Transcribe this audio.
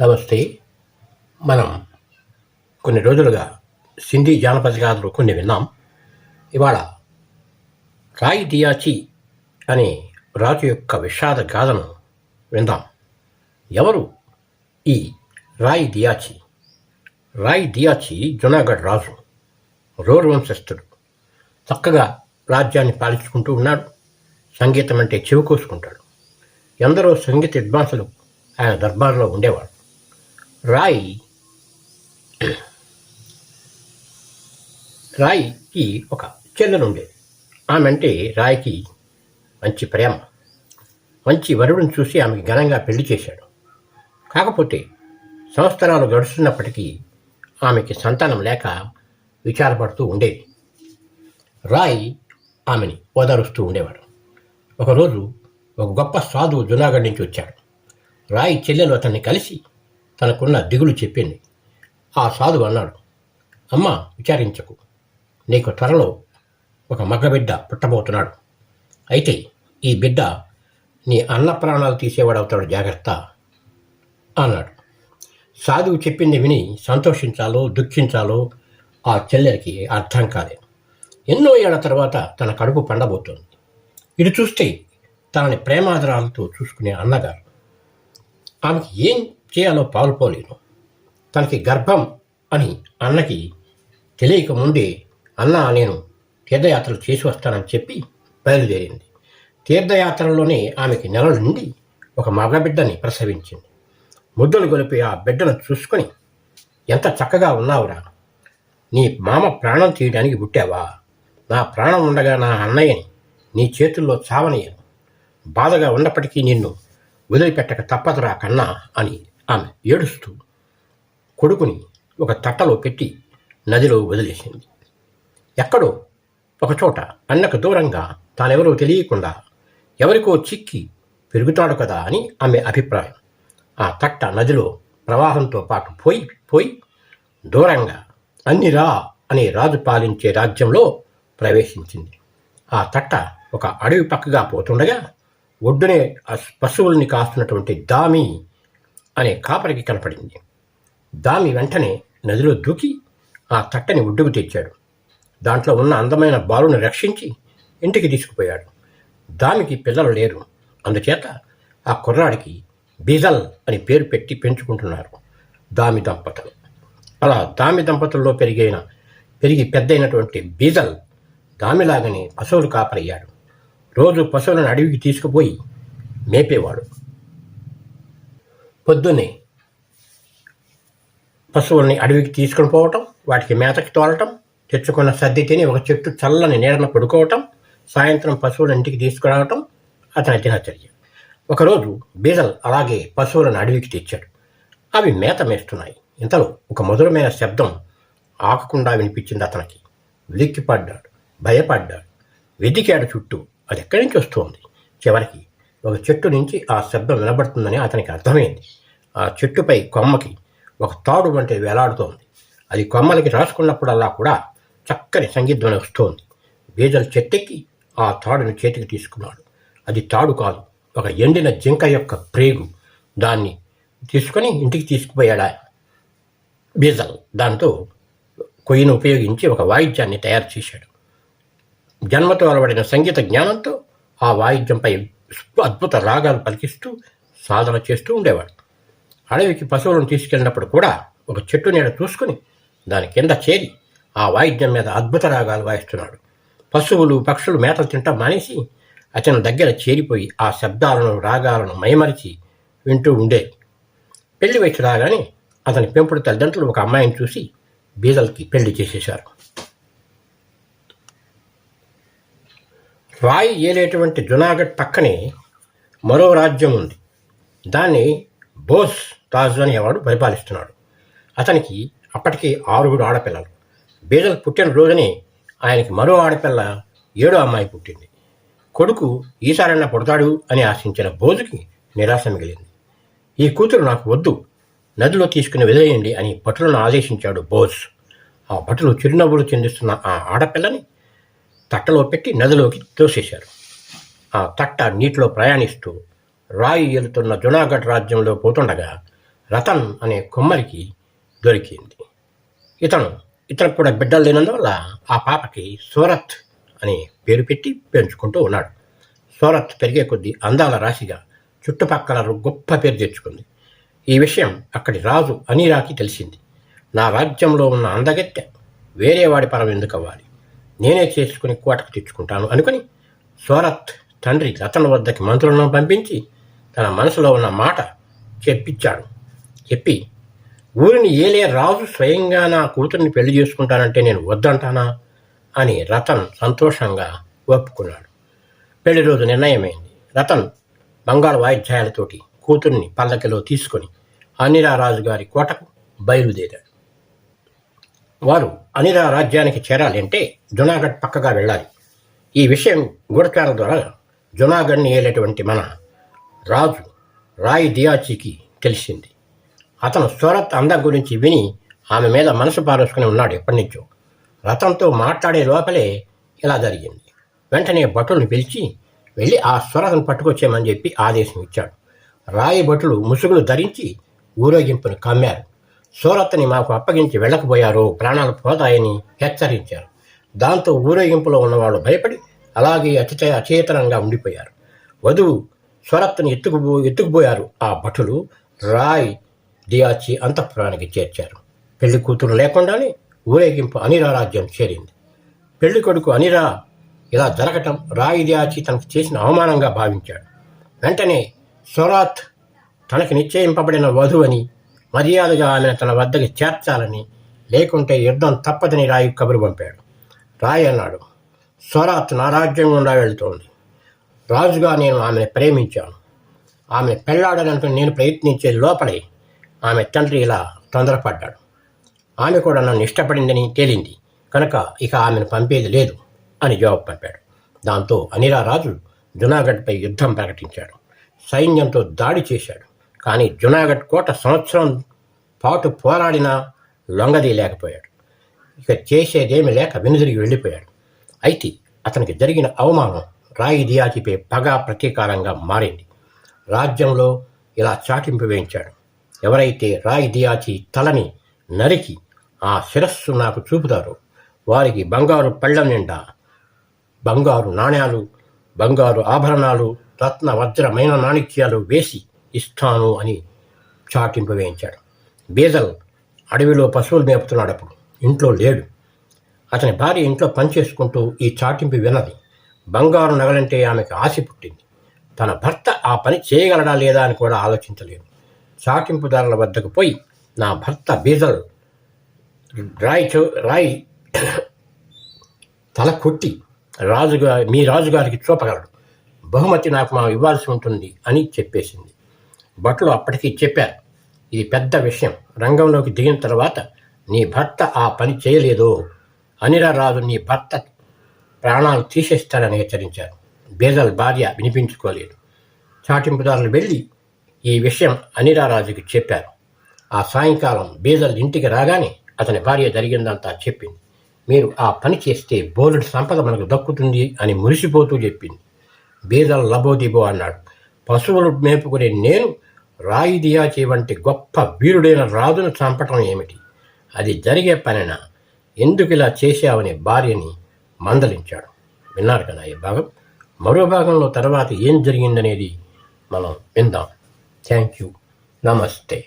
నమస్తే. మనం కొన్ని రోజులుగా సింధీ జానపద గాథలు కొన్ని విన్నాం. ఇవాళ రాయి దియాచి అనే రాజు యొక్క విషాద గాథను విందాం. ఎవరు ఈ రాయి దియాచి రాయి దియాచి జునాగఢ్ రాజు రోరు వంశస్థుడు. చక్కగా రాజ్యాన్ని పాలించుకుంటూ ఉన్నాడు. సంగీతం అంటే చెవి కోసుకుంటాడు ఎందరో సంగీత విద్వాంసులు ఆయన దర్బార్లో ఉండేవాడు రాయి. రాయికి ఒక చెల్లెలు ఉండేది ఆమె అంటే రాయికి మంచి ప్రేమ. మంచి వరుడిని చూసి ఆమెకి ఘనంగా పెళ్ళి చేశాడు. కాకపోతే సంవత్సరాలు గడుస్తున్నప్పటికీ ఆమెకి సంతానం లేక విచారపడుతూ ఉండేది. రాయ్ ఆమెని ఓదారుస్తూ ఉండేవాడు. ఒకరోజు ఒక గొప్ప సాధువు జునాగఢ్ నుంచి వచ్చాడు. రాయి చెల్లెలు అతన్ని కలిసి తనకున్న దిగులు చెప్పింది. ఆ సాధువు అన్నాడు అమ్మ విచారించకు. నీకు త్వరలో ఒక మగబిడ్డ పుట్టబోతున్నాడు. అయితే ఈ బిడ్డ నీ అన్న ప్రాణాలు తీసేవాడవుతాడు జాగ్రత్త అన్నాడు. సాధువు చెప్పింది విని సంతోషించాలో దుఃఖించాలో ఆ చెల్లెలకి అర్థం కాలేదు ఎన్నో ఏళ్ళ తర్వాత తన కడుపు పండబోతోంది. ఇటు చూస్తే తనని ప్రేమాదరాలతో చూసుకునే అన్నగారు. ఆమెకి ఏం చేయాలో పాల్పోలేను తనకి గర్భం అని అన్నకి తెలియకముందే అన్న నేను తీర్థయాత్రలు చేసి వస్తానని చెప్పి బయలుదేరింది. తీర్థయాత్రలోనే ఆమెకి నెలల నుండి ఒక మగబిడ్డని ప్రసవించింది. ముద్దలు గొలిపి ఆ బిడ్డను చూసుకొని ఎంత చక్కగా ఉన్నావురా. నీ మామ ప్రాణం తీయడానికి పుట్టావా? నా ప్రాణం ఉండగా నా అన్నయ్యని నీ చేతుల్లో చావనీయను. బాధగా ఉన్నప్పటికీ నిన్ను వదిలిపెట్టక తప్పదురా కన్నా అని ఆమె ఏడుస్తూ కొడుకుని ఒక తట్టలో పెట్టి నదిలో వదిలేసింది. ఎక్కడో ఒకచోట అన్నకు దూరంగా తానెవరో తెలియకుండా ఎవరికో చిక్కి పెరుగుతాడు కదా అని ఆమె అభిప్రాయం. ఆ తట్ట నదిలో ప్రవాహంతో పాటు పోయి పోయి దూరంగా అన్ని రా అనే రాజు పాలించే రాజ్యంలో ప్రవేశించింది. ఆ తట్ట ఒక అడవి పక్కగా పోతుండగా ఒడ్డునే పశువుల్ని కాస్తున్నటువంటి దామి అనే కాపరికి కనపడింది. దామి వెంటనే నదిలో దూకి ఆ తట్టని ఒడ్డుకు తెచ్చాడు. దాంట్లో ఉన్న అందమైన బాలుని రక్షించి ఇంటికి తీసుకుపోయాడు. దామికి పిల్లలు లేరు. అందుచేత ఆ కుర్రాడికి బీజల్ అని పేరు పెట్టి పెంచుకుంటున్నారు దామి దంపతులు. అలా దామి దంపతుల్లో పెరిగైన పెరిగి పెద్దయినటువంటి బీజల్ దామిలాగానే పశువులు కాపరయ్యాడు. రోజు పశువులను అడవికి తీసుకుపోయి మేపేవాడు. పొద్దున్నే పశువుల్ని అడవికి తీసుకుని పోవటం వాటికి మేతకి తోలటం తెచ్చుకున్న సర్ది తిని ఒక చెట్టు చల్లని నీడన పడుకోవటం సాయంత్రం పశువుల ఇంటికి తీసుకురావటం అతని దినచర్య. ఒకరోజు బీజల్ అలాగే పశువులను అడవికి తెచ్చాడు. అవి మేత మేస్తున్నాయి. ఇంతలో ఒక మధురమైన శబ్దం ఆకకుండా వినిపించింది అతనికి. ఉలిక్కిపడ్డాడు భయపడ్డాడు. వెతికాడు చుట్టూ. అది ఎక్కడి నుంచి వస్తోంది? చివరికి ఒక చెట్టు నుంచి ఆ శబ్దం వినబడుతుందని అతనికి అర్థమైంది. ఆ చెట్టుపై కొమ్మకి ఒక తాడు వంటి వేలాడుతోంది. అది కొమ్మలకి రాసుకున్నప్పుడల్లా కూడా చక్కని సంగీతం వస్తోంది. బీజలు చెట్టెక్కి ఆ తాడును చేతికి తీసుకున్నాడు. అది తాడు కాదు ఒక ఎండిన జింక యొక్క ప్రేగు. దాన్ని తీసుకొని ఇంటికి తీసుకుపోయాడు ఆయన. బీజల్? దాంతో కొయ్యను ఉపయోగించి ఒక వాయిద్యాన్ని తయారు చేశాడు. జన్మతో అలవడిన సంగీత జ్ఞానంతో ఆ వాయిద్యంపై అద్భుత రాగాలు పలికిస్తూ సాధన చేస్తూ ఉండేవాడు. అడవికి పశువులను తీసుకెళ్ళినప్పుడు కూడా ఒక చెట్టు నీడ చూసుకుని దాని కింద చేరి ఆ వాయిద్యం మీద అద్భుత రాగాలు వాయిస్తున్నాడు. పశువులు పక్షులు మేతలు తింటాం మానేసి అతని దగ్గర చేరిపోయి ఆ శబ్దాలను రాగాలను మైమరిచి వింటూ ఉండేది. పెళ్ళి వయసు రాగానే అతని పెంపుడు తల్లిదండ్రులు ఒక అమ్మాయిని చూసి బీదలకి పెళ్ళి చేసేశారు. రాయి ఏలేటువంటి జునాగఢ్ పక్కనే మరో రాజ్యం ఉంది. దాన్ని బోస్ రాజు అనేవాడు పరిపాలిస్తున్నాడు. అతనికి అప్పటికి ఆరుగురు ఆడపిల్లలు. బీదల్ పుట్టిన రోజునే ఆయనకి మరో ఆడపిల్ల ఏడో అమ్మాయి పుట్టింది. కొడుకు ఈసారైనా పుడతాడు అని ఆశించిన బోజుకి నిరాశ మిగిలింది. ఈ కూతురు నాకు వద్దు నదిలో తీసుకుని వదిలేయండి అని భటులను ఆదేశించాడు బోస్ ఆ భటులు చిరునవ్వులు చెందిస్తున్న ఆ ఆడపిల్లని తట్టలో పెట్టి నదిలోకి తోసేశారు. ఆ తట్ట నీటిలో ప్రయాణిస్తూ రాయి ఎలుతున్న జునాగఢ్ రాజ్యంలో పోతుండగా రతన్ అనే కుమ్మరికి దొరికింది. ఇతను ఇతనికి కూడా బిడ్డలు లేనందువల్ల ఆ పాపకి సూరత్ అనే పేరు పెట్టి పెంచుకుంటూ ఉన్నాడు. సూరత్ పెరిగే కొద్దీ అందాల రాశిగా చుట్టుపక్కల గొప్ప పేరు తెచ్చుకుంది. ఈ విషయం అక్కడి రాజు అనీరాకి తెలిసింది. నా రాజ్యంలో ఉన్న అందగత్తె వేరే వాడి పరం ఎందుకు అవ్వాలి నేనే చేసుకుని కోటకు తెచ్చుకుంటాను అనుకుని సోరత్ తండ్రి రతన్ వద్దకి మంత్రులను పంపించి తన మనసులో ఉన్న మాట చెప్పించాడు చెప్పి ఊరిని ఏలే రాజు స్వయంగా నా కూతుర్ని పెళ్ళి చేసుకుంటానంటే నేను వద్దంటానా? అని రతన్ సంతోషంగా ఒప్పుకున్నాడు. పెళ్ళి రోజు నిర్ణయమైంది. రతన్ బంగారు వాయిద్యాలతోటి కూతుర్ని పల్లకిలో తీసుకొని అనిరా రాజు గారి కోటకు బయలుదేరాడు. వారు అనిరా రాజ్యానికి చేరాలంటే జునాగఢ్ పక్కగా వెళ్ళాలి. ఈ విషయం గూఢచారుల ద్వారా జునాగఢ్ని ఏలేటువంటి మన రాజు రాయ్ దియాచికి తెలిసింది. అతను సూరత్ అందం గురించి విని ఆమె మీద మనసు పారేసుకుని ఉన్నాడు ఎప్పటి నుంచో. రతంతో మాట్లాడే లోపలే ఇలా జరిగింది. వెంటనే భటులను పిలిచి వెళ్ళి ఆ స్వరతను పట్టుకొచ్చేయమని చెప్పి ఆదేశం ఇచ్చాడు. రాయి భటులు ముసుగులు ధరించి ఊరేగింపును కమ్మారు. సూరత్ని మాకు అప్పగించి వెళ్ళకపోయారు. ప్రాణాలు పోతాయని హెచ్చరించారు. దాంతో ఊరేగింపులో ఉన్నవాళ్ళు భయపడి అలాగే అతిచ అచేతనంగా ఉండిపోయారు. వధువు స్వరత్ని ఎత్తుకుపో ఎత్తుకుపోయారు. ఆ భటులు రాయ్ దియాచి అంతఃపురానికి చేర్చారు. పెళ్ళి కూతురు లేకుండానే ఊరేగింపు అనిరా రాజ్యం చేరింది. పెళ్ళి కొడుకు అనిరా ఇలా జరగటం రాయి దియాచి తనకు చేసిన అవమానంగా భావించాడు. వెంటనే స్వరాత్ తనకు నిశ్చయింపబడిన వధువని మర్యాదగా ఆమెను తన వద్దకి చేర్చాలని లేకుంటే యుద్ధం తప్పదని రాయి కబురు పంపాడు. రాయి అన్నాడు స్వరాత్ నా రాజ్యం గుండా వెళ్తోంది. రాజుగా నేను ఆమెను ప్రేమించాను. ఆమె పెళ్ళాడనంటూ నేను ప్రయత్నించే లోపలే ఆమె తండ్రి ఇలా తొందరపడ్డాడు. ఆమె కూడా నన్ను ఇష్టపడిందని తేలింది. కనుక ఇక ఆమెను పంపేది లేదు అని జవాబు పంపాడు. దాంతో అనిరా రాజు జునాగఢ్పై యుద్ధం ప్రకటించాడు. సైన్యంతో దాడి చేశాడు. కానీ జునాగఢ్ కోట సంవత్సరం పాటు పోరాడినా లొంగదీ లేకపోయాడు. ఇక చేసేదేమి లేక వెనుదిరిగి వెళ్ళిపోయాడు. అయితే అతనికి జరిగిన అవమానం రాయి దియాచిపై పగ ప్రతీకారంగా మారింది. రాజ్యంలో ఇలా చాటింపు వేయించాడు. ఎవరైతే రాయి దియాచి తలని నరికి ఆ శిరస్సు నాకు చూపుతారో వారికి బంగారు పళ్ళం నిండా బంగారు నాణ్యాలు బంగారు ఆభరణాలు రత్న వజ్రమైన నాణిక్యాలు వేసి ఇస్తాను అని చాటింపు వేయించాడు. బీజల్ అడవిలో పశువులు మేపుతున్నాడు అప్పుడు. ఇంట్లో లేడు. అతని భార్య ఇంట్లో పనిచేసుకుంటూ ఈ చాటింపు విన్నది. బంగారు నగలంటే ఆమెకు ఆశ పుట్టింది. తన భర్త ఆ పని చేయగలడా లేదా అని కూడా ఆలోచించలేదు. చాటింపుదారుల వద్దకు పోయి నా భర్త బీజల్ రాయి చౌ రాయి తల కొట్టి రాజుగా మీ రాజుగారికి చూపగలడు. బహుమతి నాకు మా ఇవ్వాల్సి ఉంటుంది అని చెప్పేసింది. భట్లు అప్పటికి చెప్పారు ఇది పెద్ద విషయం. రంగంలోకి దిగిన తర్వాత నీ భర్త ఆ పని చేయలేదో. అనిరా రాజు నీ భర్త ప్రాణాలు తీసేస్తాడని హెచ్చరించారు. బేజల్ భార్య వినిపించుకోలేదు. చాటింపుదారులు వెళ్ళి ఈ విషయం అనిరారాజుకి చెప్పారు. ఆ సాయంకాలం బేజల్ ఇంటికి రాగానే అతని భార్య జరిగిందంతా చెప్పింది. మీరు ఆ పని చేస్తే బోలెడు సంపద మనకు దక్కుతుంది అని మురిసిపోతూ చెప్పింది. బేదల్ లబోదిబో అన్నాడు. పశువులు మేపుకునే నేను రాయి దియాచి వంటి గొప్ప వీరుడైన రాజును చంపటం ఏమిటి? అది జరిగే పనినా? ఎందుకు ఇలా చేశావని భార్యని మందలించాడు. విన్నారు కదా ఈ భాగం. మరో భాగంలో తర్వాత ఏం జరిగిందనేది మనం విందాం. Thank you. నమస్తే.